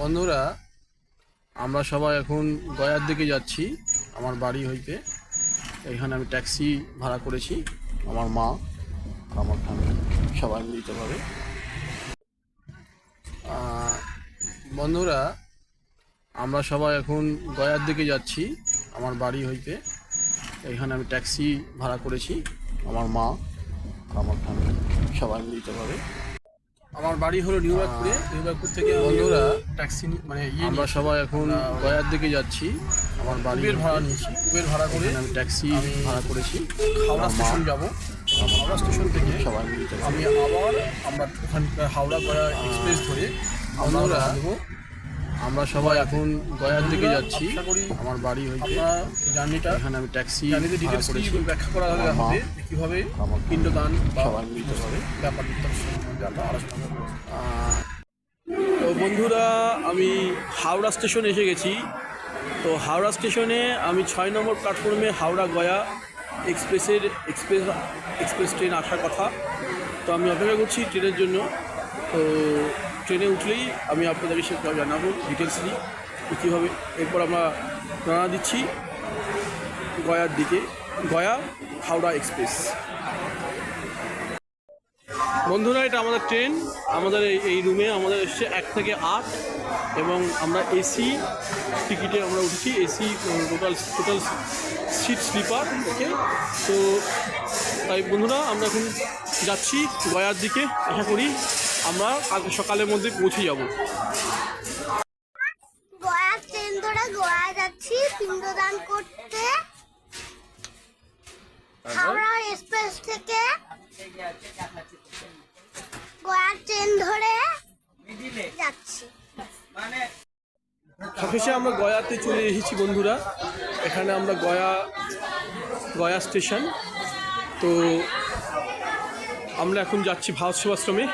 বন্ধুরা আমরা সবাই এখন গয়ার দিকে যাচ্ছি আমার বাড়ি হইতে। এখানে আমি ট্যাক্সি ভাড়া করেছি আমার মা আমার ফ্যামিলি সবাই আহ, বন্ধুরা আমরা সবাই এখন গয়ার দিকে যাচ্ছি আমার বাড়ি হইতে। এখানে আমি ট্যাক্সি ভাড়া করেছি আমার মা আমার ফ্যামিলি সবাই মিলিত ভাবে আমার বাড়ি হলো নিউবাগপুরে নিউবাগপুর থেকে বন্ধুরা, ট্যাক্সি মানে ইয়ে আমরা সবাই এখন গয়ার দিকে যাচ্ছি। আমার বাড়ি ভাড়া নিয়েছি। উবের ভাড়া করে আমি ট্যাক্সি ভাড়া করেছি। হাওড়া স্টেশন যাব। হাওড়া স্টেশন থেকে সবাই আমি আবার আমরা ওখানকার হাওড়া গয়া এক্সপ্রেস ধরে আমরা আমরা সবাই এখন গয়ার দিকে যাচ্ছি আমার বাড়ি হইতে। জার্নিটা? এখানে আমি ট্যাক্সি ব্যাখ্যা করা হবে কীভাবে পিণ্ডদান বা সবাই মিলিত ভাবে। ব্যাপার বিস্তার সম্বন্ধে আমরা আলোচনা করব। আহ, তো বন্ধুরা আমি হাওড়া স্টেশন এসে গেছি। তো হাওড়া স্টেশনে আমি ছয় নম্বর প্ল্যাটফর্মে হাওড়া গয়া এক্সপ্রেসের এক্সপ্রেস এক্সপ্রেস ট্রেন আসার কথা। তো আমি অপেক্ষা করছি ট্রেনের জন্য। তো ট্রেনে উঠলেই আমি আপনাদেরকে সে জানাব ডিটেলস ডিটেলসলি কীভাবে এরপর আমরা রওনা দিচ্ছি গয়ার দিকে, গয়া হাওড়া এক্সপ্রেস। বন্ধুরা, এটা আমাদের ট্রেন। আমাদের এই রুমে আমাদের এসছে এক থেকে আট এবং আমরা এসি টিকিটে আমরা উঠেছি। AC total total seat sleeper okay তো, তাই বন্ধুরা, আমরা এখন যাচ্ছি গয়ার দিকে। আশা করি আমরা কালকে সকালের মধ্যে পৌঁছে যাব। গয়া ট্রেন ধরে যাচ্ছি পিণ্ডদান করতে। হাওড়া এক্সপ্রেস থেকে গয়া ট্রেন ধরে যাচ্ছি। শেষে আমরা গয়াতে চলে এসেছি বন্ধুরা। এখানে আমরা গয়া গয়া স্টেশন। তো আমরা এখন যাচ্ছি ভারত সেবাশ্রমে।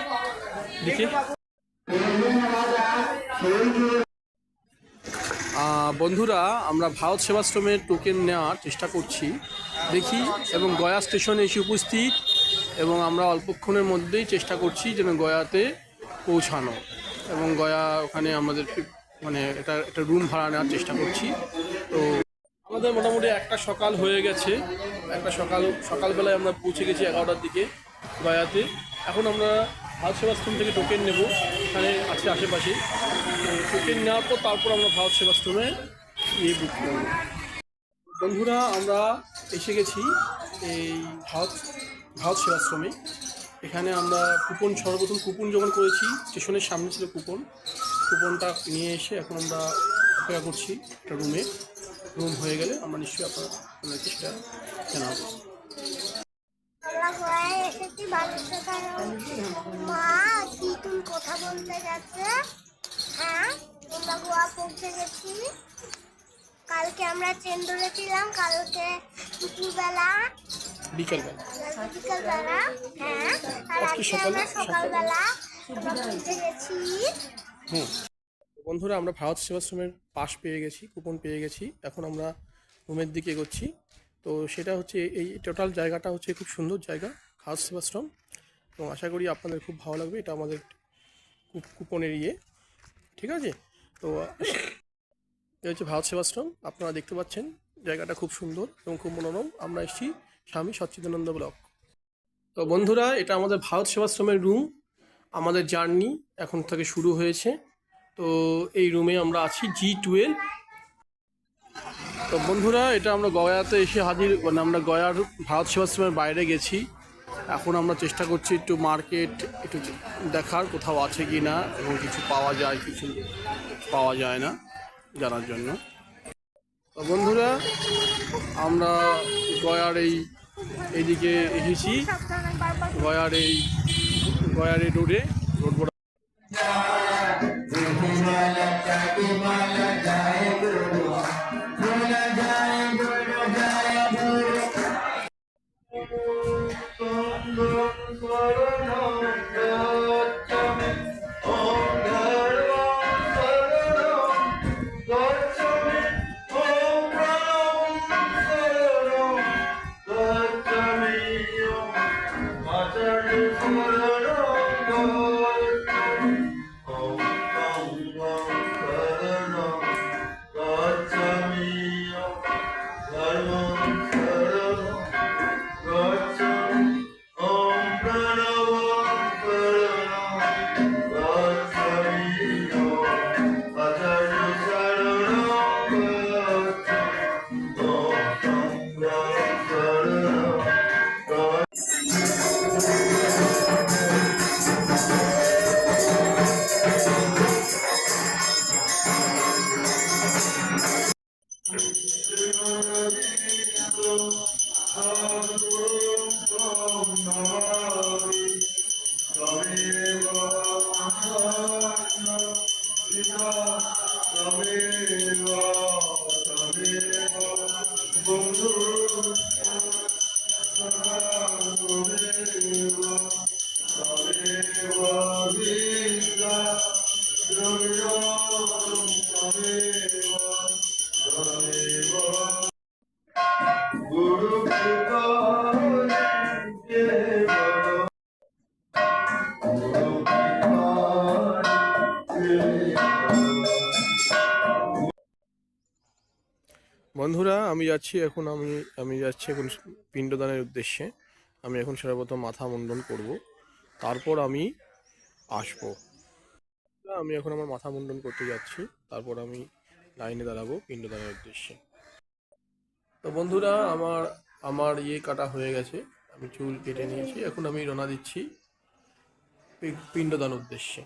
বন্ধুরা, আমরা ভারত সেবাশ্রমের টোকেন নেওয়ার চেষ্টা করছি। দেখি, এবং গয়া স্টেশনে এসে উপস্থিত, এবং আমরা অল্পক্ষণের মধ্যেই চেষ্টা করছি যেন গয়াতে পৌঁছানো। এবং গয়া ওখানে আমাদের মানে এটা একটা রুম ভাড়া নেওয়ার চেষ্টা করছি। তো আমাদের মোটামুটি একটা সকাল হয়ে গেছে। একটা সকাল, সকালবেলায় আমরা পৌঁছে গেছি এগারোটার দিকে গয়াতে। এখন আমরা ভারত সেবাশ্রম থেকে টোকেন নেব এখানে আছে আশেপাশে। টোকেন নেওয়ার পর তারপর আমরা ভারত সেবাশ্রমে ইয়ে বুক করব। বন্ধুরা, আমরা এসে গেছি এই ভারত ভারত সেবাশ্রমে এখানে আমরা কুপন সর্বপ্রথম কুপন যখন করেছি, স্টেশনের সামনে ছিল কুপন কুপনটা নিয়ে এসে এখন আমরা অপেক্ষা করছি একটা রুমে রুম হয়ে গেলে আমরা নিশ্চয়ই আপনার চেষ্টা জানাব। আমরা গয়ায় এসেছি মা কথা বলতে যাচ্ছে? হ্যাঁ? আমরা গোয়া পৌঁছে গেছি। কালকে আমরা ট্রেন ধরেছিলাম কালকে দুপুরবেলা। বিকেলবেলা। বিকালবেলা হ্যাঁ? আর আজকে আজকে আমরা সকালবেলা আমরা পৌঁছে গেছি। হুম। বন্ধুরা আমরা ভারত সেবাশ্রমের পাশ পেয়ে গেছি কুপন পেয়ে গেছি। এখন আমরা রুমের দিকে এগোচ্ছি। তো সেটা হচ্ছে এই টোটাল জায়গাটা হচ্ছে খুব সুন্দর জায়গা ভারত সেবাশ্রম। এবং আশা করি আপনাদের খুব ভালো লাগবে, এটা আমাদের কুপনের ইয়ে ঠিক আছে? তো এটা হচ্ছে ভারত সেবাশ্রম, আপনারা দেখতে পাচ্ছেন জায়গাটা খুব সুন্দর এবং খুব মনোরম। আমরা এসেছি স্বামী সচ্চিদানন্দ ব্লক। তো বন্ধুরা, এটা আমাদের ভারত সেবাশ্রমের রুম আমাদের জার্নি এখন থেকে শুরু হয়েছে। তো এই রুমে আমরা আছি জি টুয়েলভ তো বন্ধুরা, এটা আমরা গয়াতে এসে হাজির মানে আমরা গয়ার ভারত সেবাশ্রমের বাইরে গেছি। এখন আমরা চেষ্টা করছি একটু মার্কেট, একটু দেখার কোথাও আছে কি না এবং কিছু পাওয়া যায়, কিছু পাওয়া যায় না জানার জন্য। তো বন্ধুরা, আমরা গয়ার এই, এইদিকে এসেছি, গয়ার এই গয়ার এই রোডে, রোড যাচ্ছি, এখন আমি আমি যাচ্ছি এখন পিণ্ডদানের উদ্দেশ্যে। আমি এখন সর্বপ্রথম মাথা মুন্ডন করব, তারপর আমি আসব। আমি এখন আমার মাথা মুন্ডন করতে যাচ্ছি, তারপর আমি লাইনে দাঁড়াবো পিণ্ডদানের উদ্দেশ্যে। তো বন্ধুরা, আমার আমার ইয়ে কাটা হয়ে গেছে, আমি চুল কেটে নিয়েছি, এখন আমি রওনা দিচ্ছি পিণ্ডদান উদ্দেশ্যে।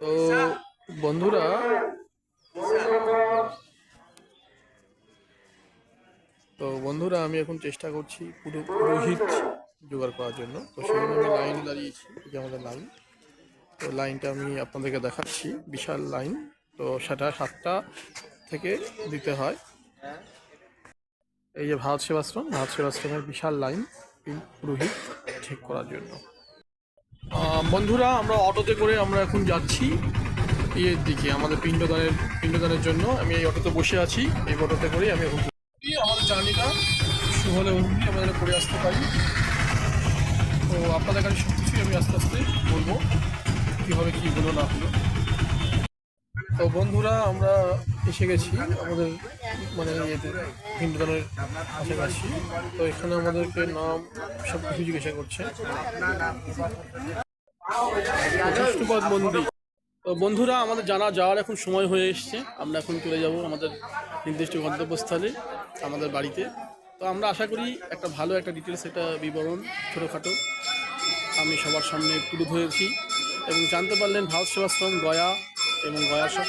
তো বন্ধুরা তো বন্ধুরা, আমি এখন চেষ্টা করছি পুরো পুরোহিত জোগাড় করার জন্য। তো সেখানে আমি লাইন দাঁড়িয়েছি যে আমাদের লাইন। তো লাইনটা আমি আপনাদেরকে দেখাচ্ছি, বিশাল লাইন। তো সেটা সাতটা থেকে দিতে হয়। এই যে ভারত সেবাশ্রম, ভারত সেবাশ্রমের বিশাল লাইন পুরোহিত ঠিক করার জন্য। বন্ধুরা, আমরা অটোতে করে আমরা এখন যাচ্ছি ইয়ের দিকে, আমাদের পিণ্ডদানের পিণ্ডদানের জন্য। আমি এই অটোতে বসে আছি, এই অটোতে করেই আমি এখন জার্নিটা সুহলে অবধি আমাদের করে আসতে পারি। তো আপনাদের কাছে সব কিছুই আমি আস্তে আস্তে বলব, কীভাবে কী হলো, না হলো। তো বন্ধুরা, আমরা এসে গেছি আমাদের মানে ইয়েতে হিন্দুদানের কাছাকাছি তো এখানে আমাদেরকে নাম সব কিছু জিজ্ঞাসা করছে। বিষ্ণুপদ মন্দির তো বন্ধুরা, আমাদের জানা যাওয়ার এখন সময় হয়ে এসছে। আমরা এখন চলে যাব আমাদের নির্দিষ্ট গন্তব্যস্থলে, আমাদের বাড়িতে। তো আমরা আশা করি একটা ভালো একটা ডিটেলস একটা বিবরণ ছোটোখাটো আমি সবার সামনে তুলে ধরেছি এবং জানতে পারলেন ভারত সেবাশ্রম, গয়া এবং গয়া সব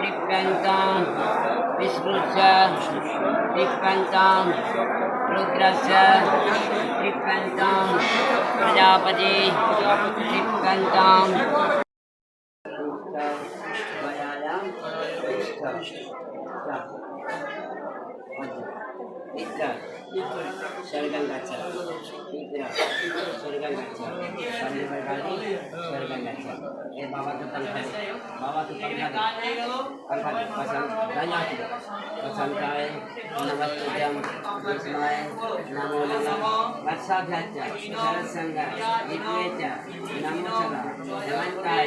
Dikkantang, Visruja, नमस्कार शरगंगाचा शरगंगाचा शनिवार गाड़ी शरगंगाचा ये बाबा का पंखा है बाबा का पंखा है पंखा है पसंद गाना है पसंद का है नमस्ते जम जसमाए नमो नमः वर्षा भ्याचा शरद संगा इक्वेचा नमो सदा जवंताय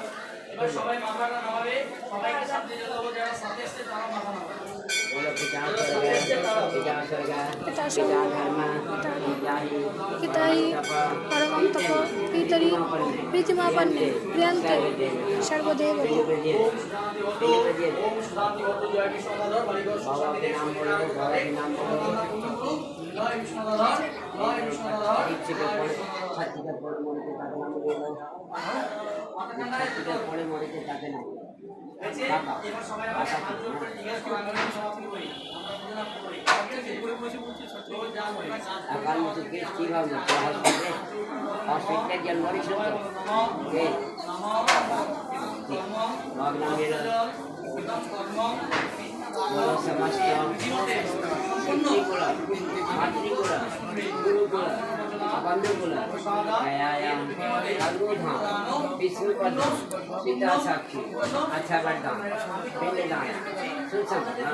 पिता धर्म पिता ही पिता हि परमं तप पितरि प्रीतिमापन्ने प्रियन्ते सर्वदेवते बाबा के नाम बोलो बाबा के नाम बोलो इच्छे के पड़े छाती के पड़े मोड़े के একান্ন থেকে কি ভাবলো হসপিটালে হসপিটালে গিয়ে মরিস সমাজ মাতৃকোলা মাতৃকোলা গুরুকোলা अकाल में तो केस की भाव में हॉस्पिटल हॉस्पिटल जल मरी सुन तो के भावना मेरा बोलो समस्त पितृकुल मातृकुल गुरुकुल बंधुकुल दयायाम सर्वधाम विष्णुपद सीता साक्षी अच्छा वरदान पिंडदान सुसंपन्ना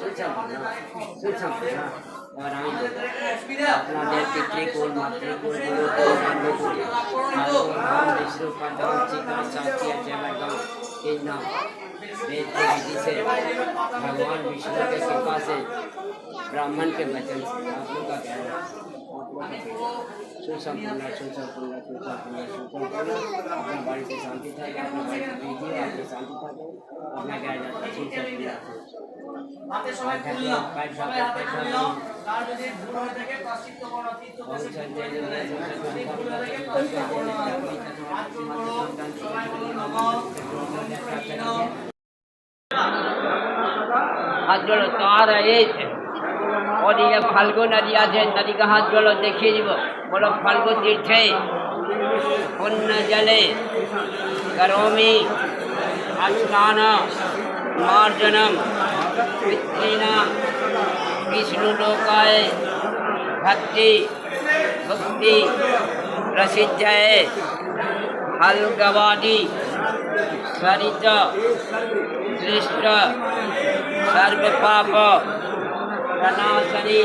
सुसंपन्ना सुसंपन्ना এবার আমি আপনাদের পিতৃকুল মাতৃকুল গুরুকুল বন্ধুকুল আর বিষ্ণু পদম চিকা সাক্ষী আছে একদম তিন নাম वेद के विधि से भगवान विष्णु के कृपा से ब्राह्मण के वचन से आप लोग का ज्ञान है। अपना बाड़ी से शांति था अपना बाड़ी से दीजिए आपकी शांति था अपना क्या जाता है हाथ फाल्गुन नदी आज नदी का हाथ जोड़ो देखिए जीव बोलो, फाल्गुन तीर्थ पुण्य जले, करोमी अनुष्ठान मार्जनम विष्णु लोकाय, भक्ति भक्ति प्रसिद्ध है हल्गवादी, सरित। क्लिष्ट सर्व पाप प्रणाशनी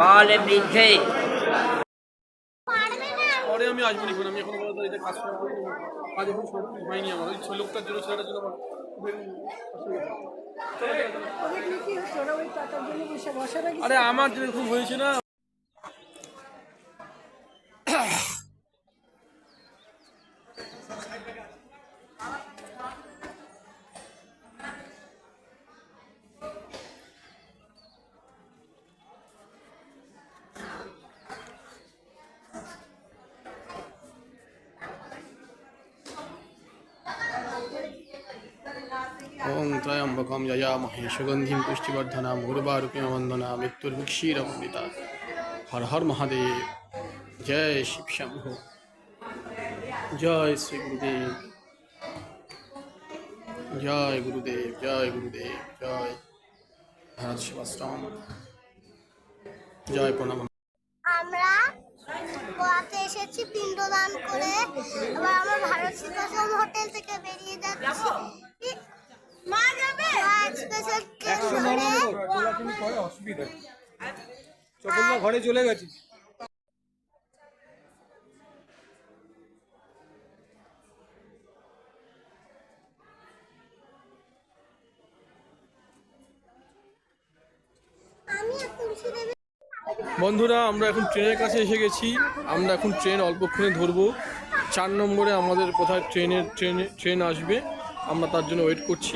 बाल वृद्धे পারবে না পরে আমি আসবো নিখন আমি এখন বলতে এটা কাজ করা হয়নি। কাজ এখন শুরু হয়নি আমার ওই ছেলে লোকটার জন্য ছেলেটার জন্য আমার খুবই অসুবিধা। আরে আমার যেরকম হয়েছে না ত্রয়ম্বকম যয়ামহে সুগন্ধিম পুষ্টিবর্ধনাম গুরুবারূপিণ বন্দনা মৃত্যুর্মুক্ষীরমৃতা হর হর মহাদেব জয় শিব শম্ভু জয় শ্রী গুরুদেব জয় গুরুদেব জয় গুরুদেব জয় ভারত সেবাশ্রম জয় প্রণাম আমরা গোয়াতে এসেছি, পিণ্ডদান করে। এবার আমরা ভারত সেবাশ্রম হোটেল থেকে বেরিয়ে যাচ্ছি। মা যাবে? অসুবিধা ঘরে চলে গেছি বন্ধুরা আমরা এখন ট্রেনের কাছে এসে গেছি। আমরা এখন ট্রেন অল্পক্ষণে ধরবো। চার নম্বরে আমাদের কোথায় ট্রেনের ট্রেনে ট্রেন আসবে। আমরা তার জন্য ওয়েট করছি।